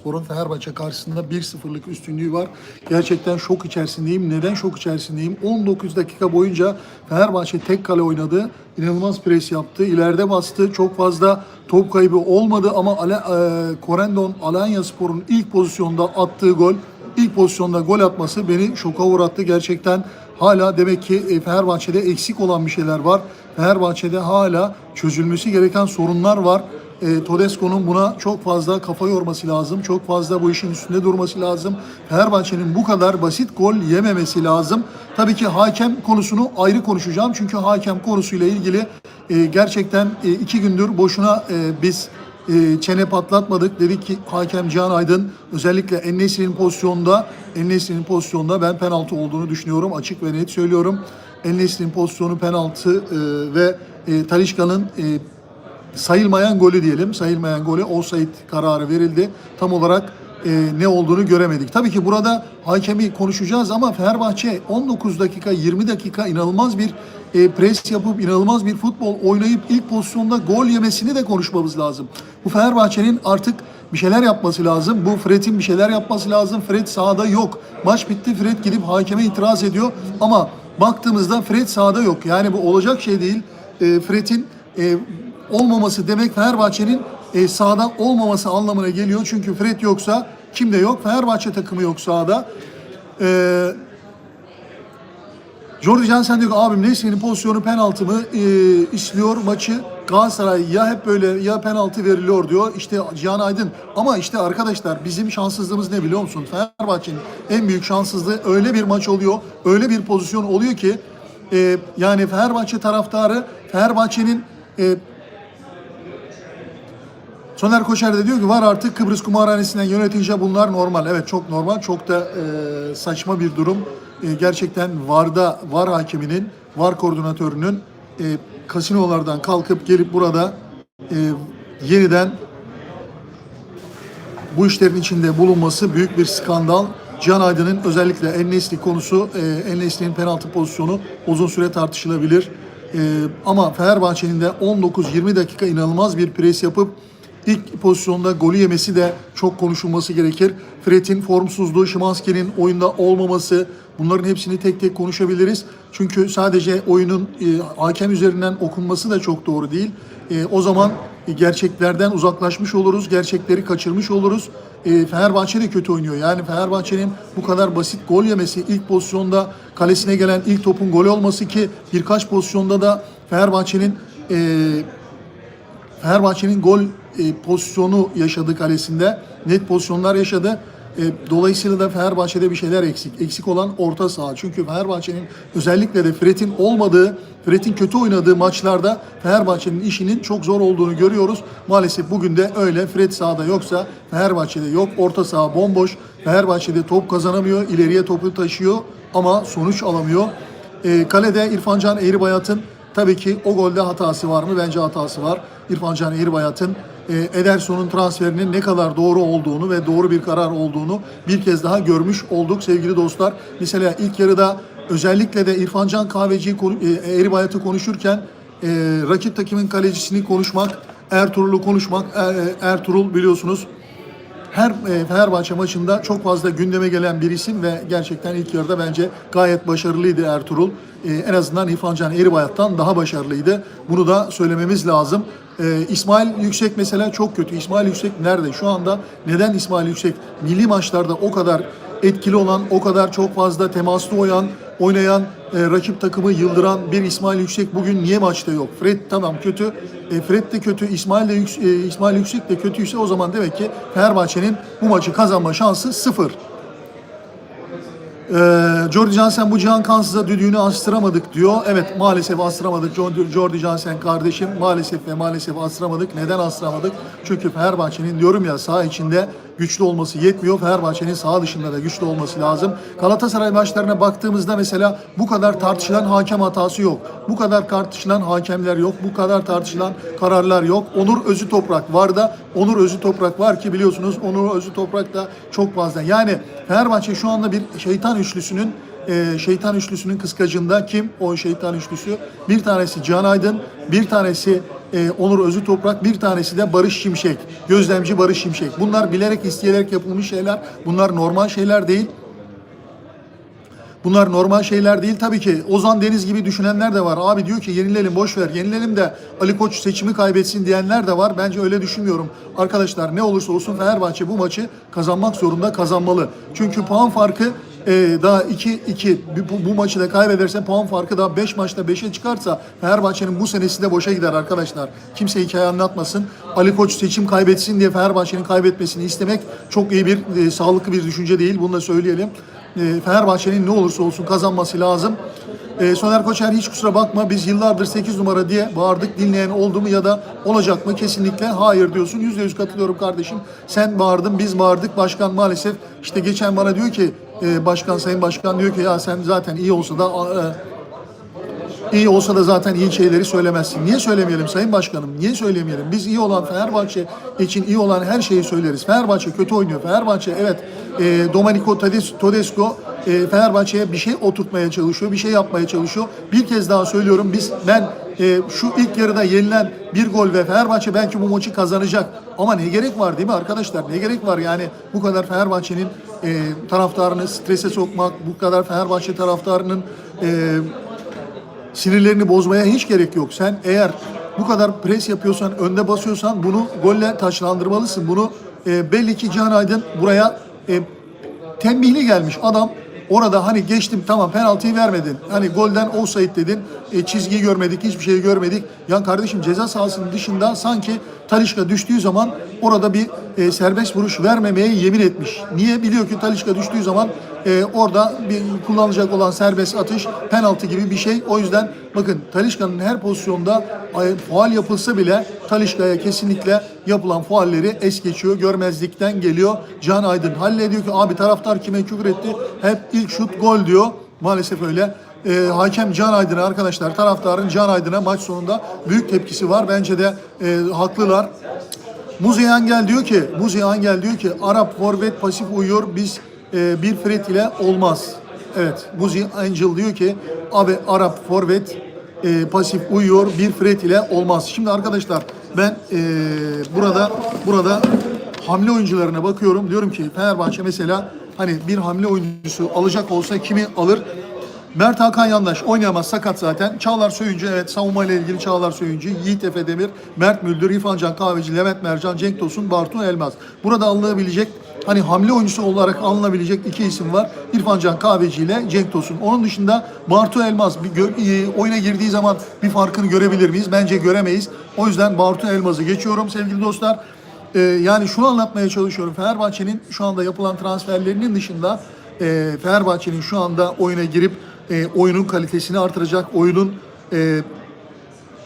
Spor'un Fenerbahçe karşısında 1-0'lık üstünlüğü var. Gerçekten şok içerisindeyim. Neden şok içerisindeyim? 19 dakika boyunca Fenerbahçe tek kale oynadı. İnanılmaz pres yaptı. İleride bastı. Çok fazla top kaybı olmadı ama Ale, e, Alanya Spor'un ilk pozisyonda attığı gol, ilk pozisyonda gol atması beni şoka uğrattı. Gerçekten hala demek ki e, Fenerbahçe'de eksik olan bir şeyler var. Fenerbahçe'de hala çözülmesi gereken sorunlar var. E, Todesco'nun buna çok fazla kafa yorması lazım. Çok fazla bu işin üstünde durması lazım. Fenerbahçe'nin bu kadar basit gol yememesi lazım. Tabii ki hakem konusunu ayrı konuşacağım. Çünkü hakem konusuyla ilgili e, gerçekten e, iki gündür boşuna e, biz e, çene patlatmadık. Dedik ki hakem Can Aydın özellikle Ennesri'nin pozisyonda Ennesri'nin pozisyonda ben penaltı olduğunu düşünüyorum. Açık ve net söylüyorum. Ennesri'nin pozisyonu penaltı e, ve e, Talişka'nın e, sayılmayan golü diyelim. Sayılmayan golü offside kararı verildi. Tam olarak e, ne olduğunu göremedik. Tabii ki burada hakemi konuşacağız ama Fenerbahçe 19 dakika 20 dakika inanılmaz bir e, pres yapıp inanılmaz bir futbol oynayıp ilk pozisyonda gol yemesini de konuşmamız lazım. Bu Fenerbahçe'nin artık bir şeyler yapması lazım. Bu Fred'in bir şeyler yapması lazım. Fred sahada yok. Maç bitti. Fred gidip hakeme itiraz ediyor ama baktığımızda Fred sahada yok. Yani bu olacak şey değil. E, Fred'in e, olmaması demek Fenerbahçe'nin e, sahada olmaması anlamına geliyor. Çünkü Fred yoksa kimde yok? Fenerbahçe takımı yok sahada. E, Jordi Jansen diyor ki abim Nesli'nin pozisyonu penaltı mı e, işliyor maçı. Galatasaray ya hep böyle ya penaltı veriliyor diyor. İşte Cihan Aydın ama işte arkadaşlar bizim şanssızlığımız ne biliyor musun? Fenerbahçe'nin en büyük şanssızlığı öyle bir maç oluyor. Öyle bir pozisyon oluyor ki e, yani Fenerbahçe taraftarı Fenerbahçe'nin e, Soner Koçer de diyor ki var artık Kıbrıs kumarhanesinden yönetince bunlar normal. Evet çok normal. Çok da e, saçma bir durum. E, gerçekten VAR'da VAR hakeminin, VAR koordinatörünün e, kasinolardan kalkıp gelip burada e, yeniden bu işlerin içinde bulunması büyük bir skandal. Can Aydın'ın özellikle Ennesli konusu, e, Ennesli'nin penaltı pozisyonu uzun süre tartışılabilir. E, ama Fenerbahçe'nin de 19-20 dakika inanılmaz bir pres yapıp ilk pozisyonda golü yemesi de çok konuşulması gerekir. Fred'in formsuzluğu, Şimanski'nin oyunda olmaması bunların hepsini tek tek konuşabiliriz. Çünkü sadece oyunun e, hakem üzerinden okunması da çok doğru değil. E, o zaman e, gerçeklerden uzaklaşmış oluruz, gerçekleri kaçırmış oluruz. E, Fenerbahçe de kötü oynuyor. Yani Fenerbahçe'nin bu kadar basit gol yemesi, ilk pozisyonda kalesine gelen ilk topun gol olması ki birkaç pozisyonda da Fenerbahçe'nin e, Fenerbahçe'nin gol e, pozisyonu yaşadı kalesinde. Net pozisyonlar yaşadı. E, dolayısıyla da Fenerbahçe'de bir şeyler eksik. Eksik olan orta saha. Çünkü Fenerbahçe'nin özellikle de Fred'in olmadığı, Fred'in kötü oynadığı maçlarda Fenerbahçe'nin işinin çok zor olduğunu görüyoruz. Maalesef bugün de öyle. Fred sahada yoksa Fenerbahçe'de yok. Orta saha bomboş. Fenerbahçe'de top kazanamıyor. ileriye topu taşıyor ama sonuç alamıyor. E, kalede İrfancan Eğribayat'ın Tabii ki o golde hatası var mı? Bence hatası var. İrfan Can Eğribayat'ın e, Ederson'un transferinin ne kadar doğru olduğunu ve doğru bir karar olduğunu bir kez daha görmüş olduk sevgili dostlar. Mesela ilk yarıda özellikle de İrfan Can Kahveci'yi e, Eğribayat'ı konuşurken e, rakip takımın kalecisini konuşmak, Ertuğrul'u konuşmak, er, Ertuğrul biliyorsunuz her e, Fenerbahçe maçında çok fazla gündeme gelen bir isim ve gerçekten ilk yarıda bence gayet başarılıydı Ertuğrul. E, en azından İrfan Can Eribayat'tan daha başarılıydı. Bunu da söylememiz lazım. E, İsmail Yüksek mesela çok kötü. İsmail Yüksek nerede? Şu anda neden İsmail Yüksek milli maçlarda o kadar etkili olan, o kadar çok fazla temaslı oyan, oynayan, e, rakip takımı yıldıran bir İsmail Yüksek bugün niye maçta yok? Fred tamam kötü, e, Fred de kötü, İsmail de yüks- e, İsmail Yüksek de kötüyse o zaman demek ki Fenerbahçe'nin bu maçı kazanma şansı sıfır. Ee, Jordi Jansen bu Cihan Kansız'a düdüğünü astıramadık diyor. Evet maalesef astıramadık Jordi, Jordi Jansen kardeşim. Maalesef ve maalesef astıramadık. Neden astıramadık? Çünkü Fenerbahçe'nin diyorum ya saha içinde güçlü olması yetmiyor. Fenerbahçe'nin saha dışında da güçlü olması lazım. Galatasaray maçlarına baktığımızda mesela bu kadar tartışılan hakem hatası yok. Bu kadar tartışılan hakemler yok. Bu kadar tartışılan kararlar yok. Onur Özü Toprak var da Onur Özü Toprak var ki biliyorsunuz Onur Özü Toprak da çok fazla. Yani Fenerbahçe şu anda bir şeytan üçlüsünün e, şeytan üçlüsünün kıskacında kim o şeytan üçlüsü? Bir tanesi Can Aydın, bir tanesi e, Onur Özü Toprak, bir tanesi de Barış Şimşek. Gözlemci Barış Şimşek. Bunlar bilerek isteyerek yapılmış şeyler. Bunlar normal şeyler değil. Bunlar normal şeyler değil. Tabii ki Ozan Deniz gibi düşünenler de var. Abi diyor ki yenilelim boş ver. Yenilelim de Ali Koç seçimi kaybetsin diyenler de var. Bence öyle düşünmüyorum. Arkadaşlar ne olursa olsun Fenerbahçe bu maçı kazanmak zorunda kazanmalı. Çünkü puan farkı e, daha 2-2 bu, bu maçı da kaybederse puan farkı daha 5 maçta 5'e çıkarsa Fenerbahçe'nin bu senesi de boşa gider arkadaşlar. Kimse hikaye anlatmasın. Ali Koç seçim kaybetsin diye Fenerbahçe'nin kaybetmesini istemek çok iyi bir e, sağlıklı bir düşünce değil. Bunu da söyleyelim. E, Fenerbahçe'nin ne olursa olsun kazanması lazım. E, Soner Koçer hiç kusura bakma biz yıllardır 8 numara diye bağırdık dinleyen oldu mu ya da olacak mı kesinlikle hayır diyorsun. Yüzde yüz katılıyorum kardeşim. Sen bağırdın biz bağırdık başkan maalesef işte geçen bana diyor ki e, başkan sayın başkan diyor ki ya sen zaten iyi olsa da e, İyi olsa da zaten iyi şeyleri söylemezsin. Niye söylemeyelim Sayın Başkanım? Niye söylemeyelim? Biz iyi olan Fenerbahçe için iyi olan her şeyi söyleriz. Fenerbahçe kötü oynuyor. Fenerbahçe evet e, Domenico Tedesco e, Fenerbahçe'ye bir şey oturtmaya çalışıyor. Bir şey yapmaya çalışıyor. Bir kez daha söylüyorum biz ben e, şu ilk yarıda yenilen bir gol ve Fenerbahçe belki bu maçı kazanacak. Ama ne gerek var değil mi arkadaşlar? Ne gerek var yani bu kadar Fenerbahçe'nin e, taraftarını strese sokmak, bu kadar Fenerbahçe taraftarının e, sinirlerini bozmaya hiç gerek yok. Sen eğer bu kadar pres yapıyorsan, önde basıyorsan bunu golle taçlandırmalısın. Bunu e, belli ki Can Aydın buraya e, tembihli gelmiş. Adam orada hani geçtim tamam penaltıyı vermedin. Hani golden offside dedin. E, çizgiyi görmedik, hiçbir şeyi görmedik. Ya kardeşim ceza sahasının dışında sanki Talişka düştüğü zaman orada bir e, serbest vuruş vermemeye yemin etmiş. Niye? Biliyor ki Talişka düştüğü zaman e, orada bir kullanılacak olan serbest atış penaltı gibi bir şey. O yüzden bakın Talişka'nın her pozisyonda faal yapılsa bile Talişka'ya kesinlikle yapılan faalleri es geçiyor. Görmezlikten geliyor. Can Aydın hallediyor ki abi taraftar kime küfür etti? Hep ilk şut gol diyor. Maalesef öyle. E, hakem Can Aydın'a arkadaşlar taraftarın Can Aydın'a maç sonunda büyük tepkisi var. Bence de e, haklılar. Muzi Angel diyor ki, Muzi Angel diyor ki Arap forvet pasif uyuyor biz e, bir Fred ile olmaz. Evet, Muzi Angel diyor ki abi Arap forvet e, pasif uyuyor bir Fred ile olmaz. Şimdi arkadaşlar ben e, burada burada hamle oyuncularına bakıyorum. Diyorum ki Fenerbahçe mesela hani bir hamle oyuncusu alacak olsa kimi alır? Mert Hakan Yandaş oynayamaz sakat zaten. Çağlar Söyüncü evet savunma ile ilgili Çağlar Söyüncü, Yiğit Efe Demir, Mert Müldür, İrfan Can Kahveci, Levent Mercan, Cenk Tosun, Bartu Elmaz. Burada alınabilecek hani hamle oyuncusu olarak alınabilecek iki isim var. İrfan Can Kahveci ile Cenk Tosun. Onun dışında Bartu Elmaz bir e, oyuna girdiği zaman bir farkını görebilir miyiz? Bence göremeyiz. O yüzden Bartu Elmaz'ı geçiyorum sevgili dostlar. Ee, yani şunu anlatmaya çalışıyorum. Fenerbahçe'nin şu anda yapılan transferlerinin dışında e, Fenerbahçe'nin şu anda oyuna girip e, oyunun kalitesini artıracak, oyunun e,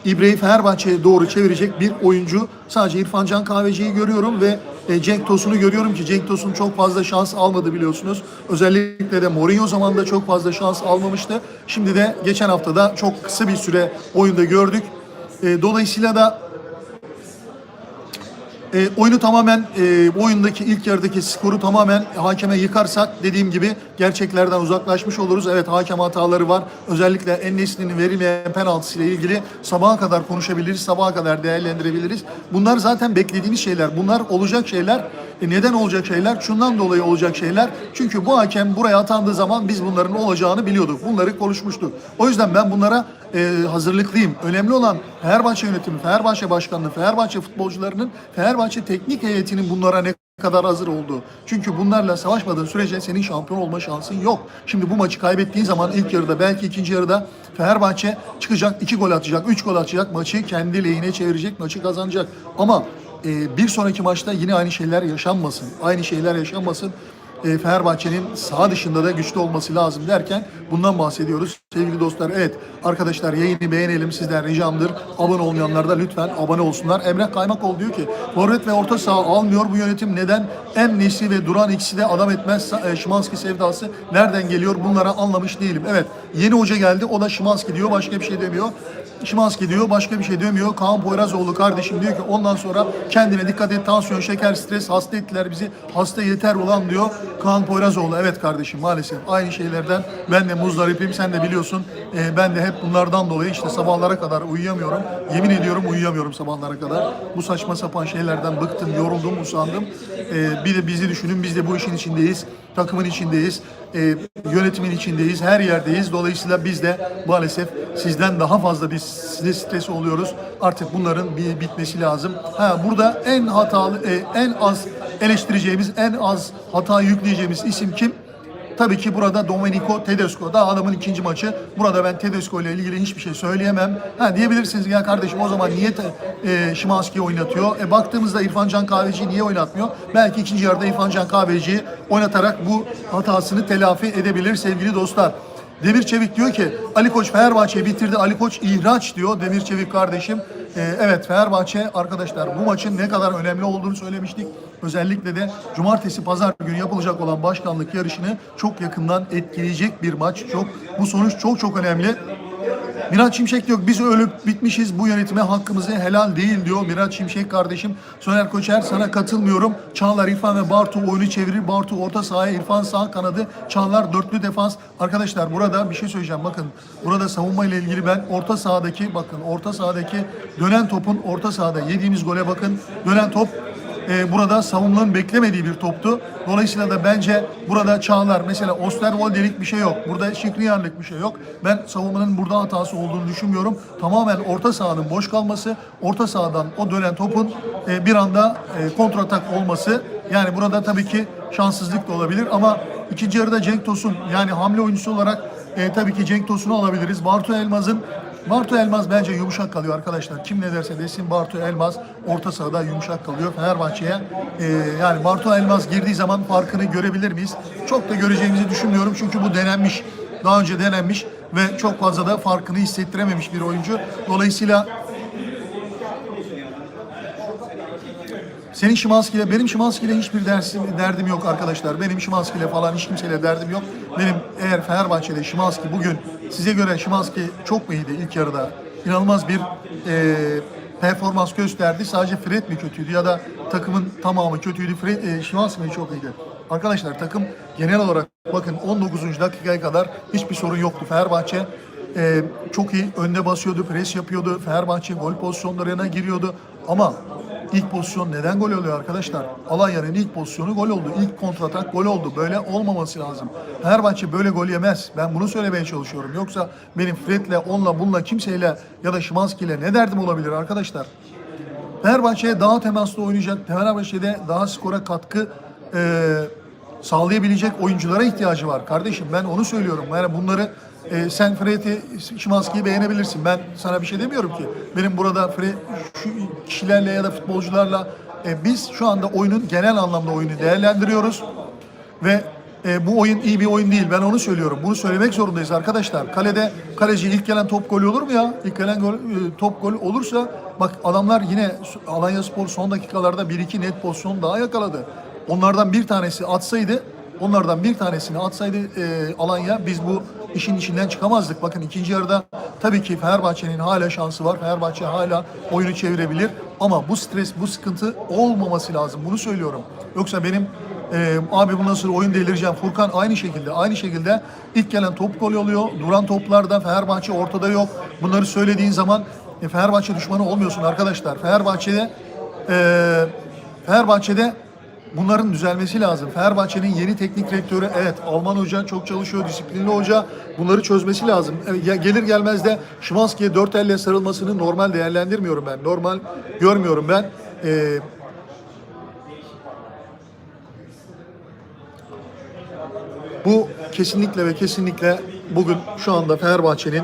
İbre'yi Fenerbahçe'ye doğru çevirecek bir oyuncu. Sadece İrfan Can Kahveci'yi görüyorum ve e, Cenk Tosun'u görüyorum ki Cenk Tosun çok fazla şans almadı biliyorsunuz. Özellikle de Mourinho zamanında çok fazla şans almamıştı. Şimdi de geçen haftada çok kısa bir süre oyunda gördük. E, dolayısıyla da e, oyunu tamamen e, bu oyundaki ilk yarıdaki skoru tamamen hakeme yıkarsak dediğim gibi gerçeklerden uzaklaşmış oluruz. Evet hakem hataları var. Özellikle Ennesli'nin verilmeyen penaltısıyla ilgili sabaha kadar konuşabiliriz, sabaha kadar değerlendirebiliriz. Bunlar zaten beklediğimiz şeyler. Bunlar olacak şeyler. E, neden olacak şeyler? Şundan dolayı olacak şeyler. Çünkü bu hakem buraya atandığı zaman biz bunların olacağını biliyorduk. Bunları konuşmuştuk. O yüzden ben bunlara e, hazırlıklıyım. Önemli olan Fenerbahçe yönetimi, Fenerbahçe başkanlığı, Fenerbahçe futbolcularının, Fenerbahçe teknik heyetinin bunlara ne kadar hazır olduğu. Çünkü bunlarla savaşmadığın sürece senin şampiyon olma şansın yok. Şimdi bu maçı kaybettiğin zaman ilk yarıda belki ikinci yarıda Fenerbahçe çıkacak, iki gol atacak, üç gol atacak, maçı kendi lehine çevirecek, maçı kazanacak. Ama e, bir sonraki maçta yine aynı şeyler yaşanmasın. Aynı şeyler yaşanmasın e, Fenerbahçe'nin sağ dışında da güçlü olması lazım derken bundan bahsediyoruz. Sevgili dostlar evet arkadaşlar yayını beğenelim sizden ricamdır. Abone olmayanlar da lütfen abone olsunlar. Emre Kaymakol diyor ki forvet ve orta saha almıyor bu yönetim neden? En Nesi ve Duran ikisi de adam etmez e, Şimanski sevdası nereden geliyor bunlara anlamış değilim. Evet yeni hoca geldi o da Şimanski diyor başka bir şey demiyor. Şimanski diyor başka bir şey demiyor. Kaan Poyrazoğlu kardeşim diyor ki ondan sonra kendine dikkat et tansiyon, şeker, stres hasta ettiler bizi. Hasta yeter ulan diyor. Kaan Poyrazoğlu evet kardeşim maalesef aynı şeylerden ben de muzdaripim sen de biliyorsun. Ee, ben de hep bunlardan dolayı işte sabahlara kadar uyuyamıyorum. Yemin ediyorum uyuyamıyorum sabahlara kadar. Bu saçma sapan şeylerden bıktım, yoruldum, usandım. Ee, bir de bizi düşünün biz de bu işin içindeyiz. Takımın içindeyiz. Ee, yönetimin içindeyiz. Her yerdeyiz. Dolayısıyla biz de maalesef sizden daha fazla bir stres oluyoruz. Artık bunların bir bitmesi lazım. Ha burada en hatalı, e, en az eleştireceğimiz, en az hata yükleyeceğimiz isim kim? Tabii ki burada Domenico Tedesco. Daha adamın ikinci maçı. Burada ben Tedesco ile ilgili hiçbir şey söyleyemem. Ha diyebilirsiniz ya kardeşim o zaman niye e, Şimanski'yi oynatıyor? E, baktığımızda İrfan Can Kahveci'yi niye oynatmıyor? Belki ikinci yarıda İrfan Can Kahveci'yi oynatarak bu hatasını telafi edebilir sevgili dostlar. Demir Çevik diyor ki Ali Koç Fenerbahçe'yi bitirdi. Ali Koç ihraç diyor Demir Çevik kardeşim. Ee, evet Fenerbahçe arkadaşlar bu maçın ne kadar önemli olduğunu söylemiştik. Özellikle de cumartesi pazar günü yapılacak olan başkanlık yarışını çok yakından etkileyecek bir maç. Çok bu sonuç çok çok önemli. Miraç Şimşek diyor biz ölüp bitmişiz bu yönetime hakkımızı helal değil diyor Miraç Şimşek kardeşim. Soner Koçer sana katılmıyorum. Çağlar, İrfan ve Bartu oyunu çevirir. Bartu orta sahaya, İrfan sağ kanadı. Çağlar dörtlü defans. Arkadaşlar burada bir şey söyleyeceğim. Bakın burada savunma ile ilgili ben orta sahadaki bakın orta sahadaki dönen topun orta sahada yediğimiz gole bakın. Dönen top e, burada savunmanın beklemediği bir toptu. Dolayısıyla da bence burada Çağlar mesela Osterwolde'lik bir şey yok. Burada Şikriyar'lık bir şey yok. Ben savunmanın burada hatası olduğunu düşünmüyorum. Tamamen orta sahanın boş kalması, orta sahadan o dönen topun e, bir anda e, kontratak olması. Yani burada tabii ki şanssızlık da olabilir ama ikinci yarıda Cenk Tosun yani hamle oyuncusu olarak e, tabii ki Cenk Tosun'u alabiliriz. Bartu Elmaz'ın Bartu Elmaz bence yumuşak kalıyor arkadaşlar. Kim ne derse desin Bartu Elmaz orta sahada yumuşak kalıyor Fenerbahçe'ye. Ee, yani Bartu Elmaz girdiği zaman farkını görebilir miyiz? Çok da göreceğimizi düşünmüyorum çünkü bu denenmiş. Daha önce denenmiş ve çok fazla da farkını hissettirememiş bir oyuncu. Dolayısıyla Senin Şimanski ile benim Şimanski ile hiçbir dersim, derdim yok arkadaşlar. Benim Şimanski ile falan hiç kimseyle derdim yok. Benim eğer Fenerbahçe'de Şimanski bugün size göre Şimanski çok mu iyiydi ilk yarıda? İnanılmaz bir e, performans gösterdi. Sadece Fred mi kötüydü ya da takımın tamamı kötüydü. Fred, e, Şimanski mi çok iyiydi? Arkadaşlar takım genel olarak bakın 19. dakikaya kadar hiçbir sorun yoktu. Fenerbahçe e, çok iyi önde basıyordu, pres yapıyordu. Fenerbahçe gol pozisyonlarına giriyordu. Ama İlk pozisyon neden gol oluyor arkadaşlar? Alanya'nın ilk pozisyonu gol oldu. İlk kontratak gol oldu. Böyle olmaması lazım. Fenerbahçe böyle gol yemez. Ben bunu söylemeye çalışıyorum. Yoksa benim Fred'le, onunla, bununla, kimseyle ya da Şimanski'yle ne derdim olabilir arkadaşlar? Fenerbahçe'ye daha temaslı oynayacak, Fenerbahçe'de daha skora katkı e, sağlayabilecek oyunculara ihtiyacı var. Kardeşim ben onu söylüyorum. Yani bunları e, sen Fred'i, Şimanski'yi beğenebilirsin. Ben sana bir şey demiyorum ki. Benim burada Fred, şu kişilerle ya da futbolcularla e, biz şu anda oyunun genel anlamda oyunu değerlendiriyoruz. Ve e, bu oyun iyi bir oyun değil. Ben onu söylüyorum. Bunu söylemek zorundayız arkadaşlar. Kalede kaleci ilk gelen top golü olur mu ya? İlk gelen gol, e, top golü olursa bak adamlar yine Alanya Spor son dakikalarda 1-2 net pozisyon daha yakaladı. Onlardan bir tanesi atsaydı Onlardan bir tanesini atsaydı e, Alanya biz bu işin içinden çıkamazdık. Bakın ikinci yarıda tabii ki Fenerbahçe'nin hala şansı var. Fenerbahçe hala oyunu çevirebilir. Ama bu stres, bu sıkıntı olmaması lazım. Bunu söylüyorum. Yoksa benim e, abi bu nasıl oyun delireceğim. Furkan aynı şekilde. Aynı şekilde ilk gelen top gol oluyor. Duran toplarda Fenerbahçe ortada yok. Bunları söylediğin zaman e, Fenerbahçe düşmanı olmuyorsun arkadaşlar. Fenerbahçe'de e, Fenerbahçe'de Bunların düzelmesi lazım. Fenerbahçe'nin yeni teknik direktörü evet Alman hoca çok çalışıyor, disiplinli hoca. Bunları çözmesi lazım. Gelir gelmez de Şimanski'ye dört elle sarılmasını normal değerlendirmiyorum ben. Normal görmüyorum ben. Ee, bu kesinlikle ve kesinlikle bugün şu anda Fenerbahçe'nin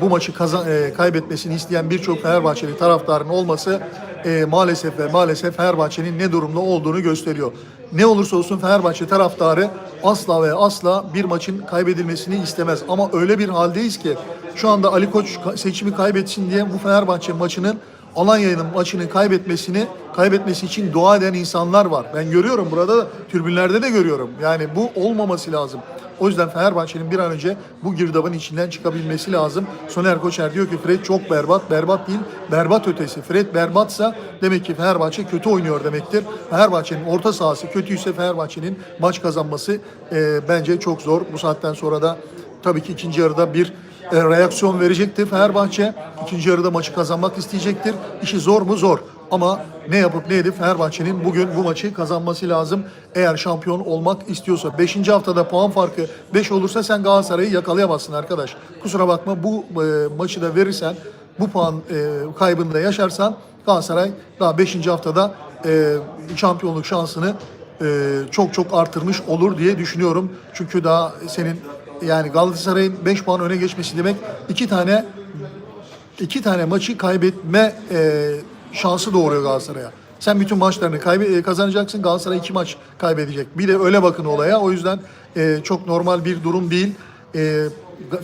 bu maçı kazan, e, kaybetmesini isteyen birçok Fenerbahçeli taraftarın olması e, maalesef ve maalesef Fenerbahçe'nin ne durumda olduğunu gösteriyor. Ne olursa olsun Fenerbahçe taraftarı asla ve asla bir maçın kaybedilmesini istemez. Ama öyle bir haldeyiz ki şu anda Ali Koç seçimi kaybetsin diye bu Fenerbahçe maçının Alanya'nın maçını kaybetmesini kaybetmesi için dua eden insanlar var. Ben görüyorum burada da de görüyorum. Yani bu olmaması lazım. O yüzden Fenerbahçe'nin bir an önce bu girdabın içinden çıkabilmesi lazım. Soner Koçer diyor ki Fred çok berbat. Berbat değil, berbat ötesi. Fred berbatsa demek ki Fenerbahçe kötü oynuyor demektir. Fenerbahçe'nin orta sahası kötüyse Fenerbahçe'nin maç kazanması e, bence çok zor. Bu saatten sonra da tabii ki ikinci yarıda bir e, reaksiyon verecektir Fenerbahçe. İkinci yarıda maçı kazanmak isteyecektir. İşi zor mu? Zor. Ama ne yapıp ne edip Fenerbahçe'nin bugün bu maçı kazanması lazım. Eğer şampiyon olmak istiyorsa. 5. haftada puan farkı 5 olursa sen Galatasaray'ı yakalayamazsın arkadaş. Kusura bakma bu e, maçı da verirsen bu puan e, kaybını da yaşarsan Galatasaray daha 5. haftada e, şampiyonluk şansını e, çok çok artırmış olur diye düşünüyorum. Çünkü daha senin yani Galatasaray'ın 5 puan öne geçmesi demek iki tane iki tane maçı kaybetme e, şansı doğuruyor Galatasaray'a. Sen bütün maçlarını kaybe e, kazanacaksın. Galatasaray iki maç kaybedecek. Bir de öyle bakın olaya. O yüzden e, çok normal bir durum değil. E,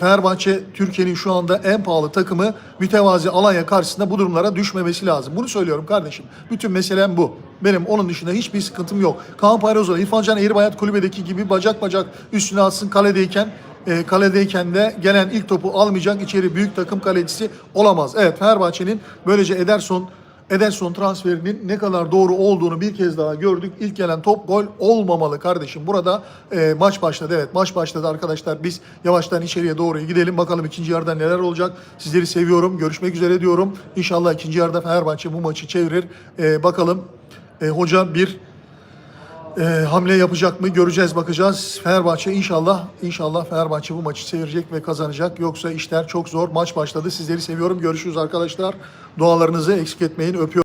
Fenerbahçe Türkiye'nin şu anda en pahalı takımı mütevazi Alanya karşısında bu durumlara düşmemesi lazım. Bunu söylüyorum kardeşim. Bütün meselem bu. Benim onun dışında hiçbir sıkıntım yok. Kaan Payrozola, İrfan Can Eğribayat kulübedeki gibi bacak bacak üstüne atsın kaledeyken e, kaledeyken de gelen ilk topu almayacak içeri büyük takım kalecisi olamaz. Evet Fenerbahçe'nin böylece Ederson Ederson transferinin ne kadar doğru olduğunu bir kez daha gördük. İlk gelen top gol olmamalı kardeşim. Burada e, maç başladı. Evet maç başladı arkadaşlar. Biz yavaştan içeriye doğru gidelim. Bakalım ikinci yarıda neler olacak. Sizleri seviyorum. Görüşmek üzere diyorum. İnşallah ikinci yarıda Fenerbahçe bu maçı çevirir. E, bakalım e, hoca bir e, hamle yapacak mı göreceğiz bakacağız. Fenerbahçe inşallah inşallah Fenerbahçe bu maçı seyircek ve kazanacak. Yoksa işler çok zor. Maç başladı. Sizleri seviyorum. Görüşürüz arkadaşlar. Dualarınızı eksik etmeyin. Öpüyorum.